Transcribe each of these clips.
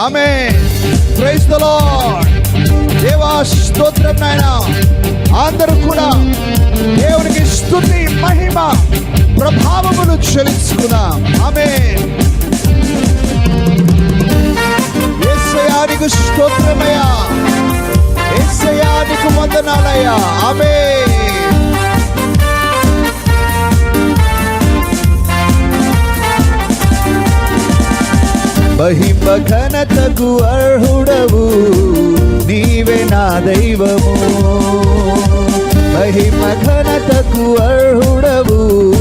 ఆమె క్రైస్తలో దేవా స్తోత్రం నాయన. అందరూ కూడా దేవునికి స్థుతి మహిమ ప్రభావములు చెల్లించుకున్నాం ఆమె స్తోత్రమయ్యా. ఎస్సయానికి వందనాలయ్యా. ఆమె మహిమ ఘనతకు అర్హుడవు. నీవే నా దైవము. మహిమ ఘనతకు అర్హుడవు.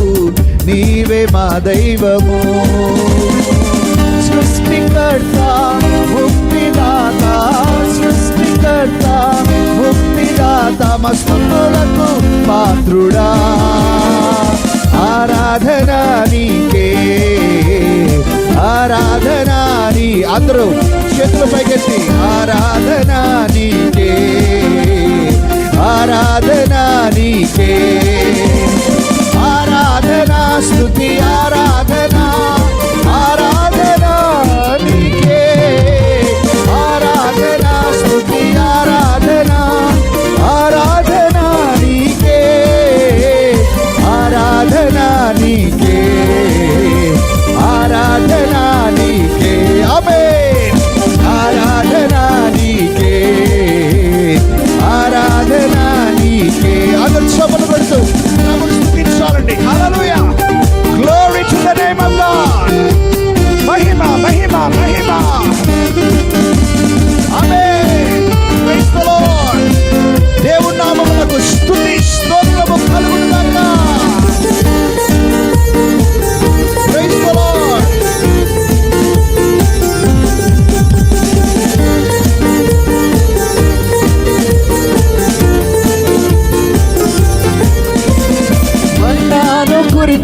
నీవే మా దైవము. సృష్టికర్త ముక్తిదాత. సృష్టికర్త ముక్తిదాత మస్తులకు పాత్రుడా. ఆరాధన నీకే. ఆరాధన అందరూ చేతులు పైకెత్తి ఆరాధన నీకే ఆరాధన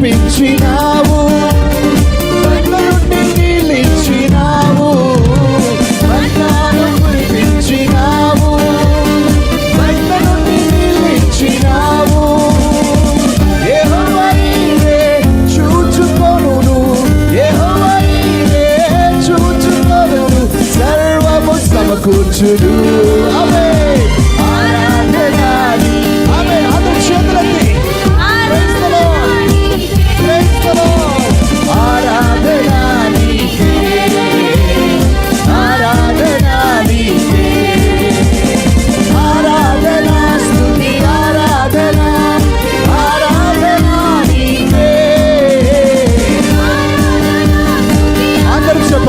నడిపించినా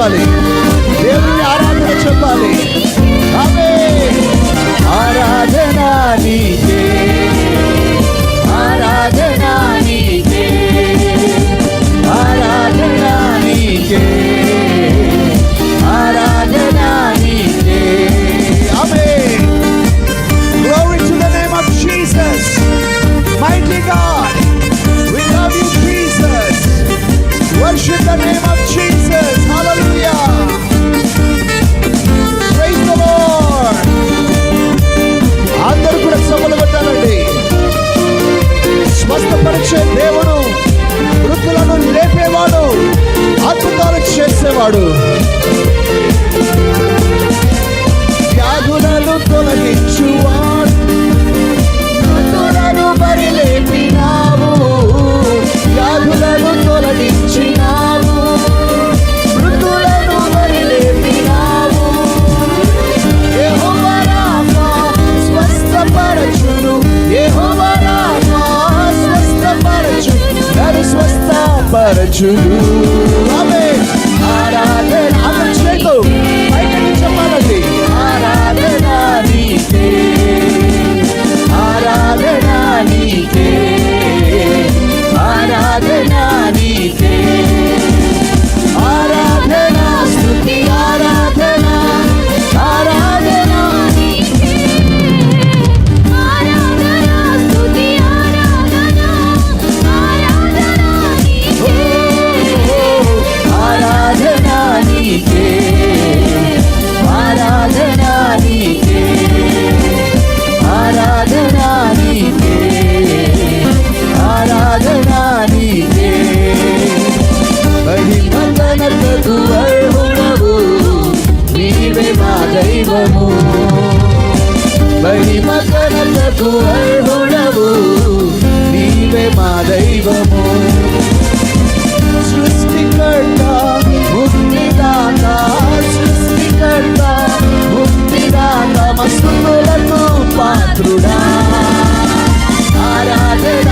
Valley. చేసేవాడు వ్యాధులను తొలగించువాడు. నదులను బరిలేపినావు వ్యాధులను తొలగించినావు. మృతులను బరిలేపినావు ఏహోవరాక స్వస్థపరచును. ఏహోవరాక స్వస్థపరచును. నన్ను స్వస్థపరచును. i don't Adonai. దైవము. సృష్టికర్త ముక్తిదాత సృష్టికర్త ముక్తిదాత మస్తులకు పాత్రుడా. ఆరాధన